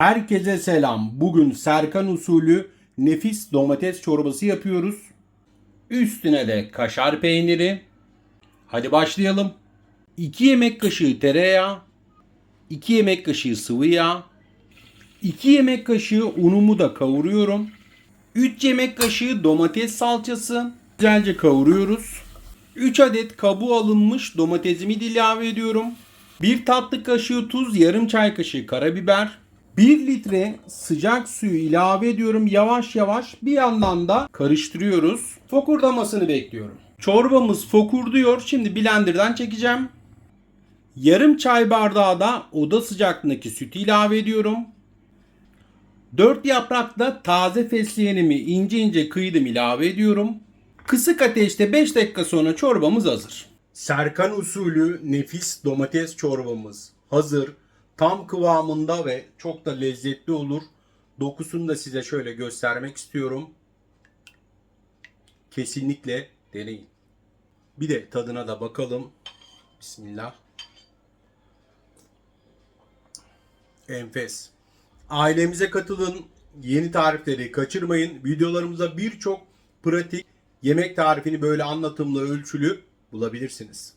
Herkese selam. Bugün Serkan usulü nefis domates çorbası yapıyoruz. Üstüne de kaşar peyniri. Hadi başlayalım. 2 yemek kaşığı tereyağı, 2 yemek kaşığı sıvı yağ, 2 yemek kaşığı unumu da kavuruyorum. 3 yemek kaşığı domates salçası. Güzelce kavuruyoruz. 3 adet kabuğu alınmış domatesimi ilave ediyorum. 1 tatlı kaşığı tuz, yarım çay kaşığı karabiber. 1 litre sıcak suyu ilave ediyorum. Yavaş yavaş bir yandan da karıştırıyoruz. Fokurdamasını bekliyorum. Çorbamız fokurduyor. Şimdi blenderdan çekeceğim. Yarım çay bardağı da oda sıcaklığındaki sütü ilave ediyorum. 4 yaprakla taze fesleğenimi ince ince kıydım ilave ediyorum. Kısık ateşte 5 dakika sonra çorbamız hazır. Serkan usulü nefis domates çorbamız hazır. Tam kıvamında ve çok da lezzetli olur. Dokusunu da size şöyle göstermek istiyorum. Kesinlikle deneyin. Bir de tadına da bakalım. Bismillah. Enfes. Ailemize katılın. Yeni tarifleri kaçırmayın. Videolarımızda birçok pratik yemek tarifini böyle anlatımlı, ölçülü bulabilirsiniz.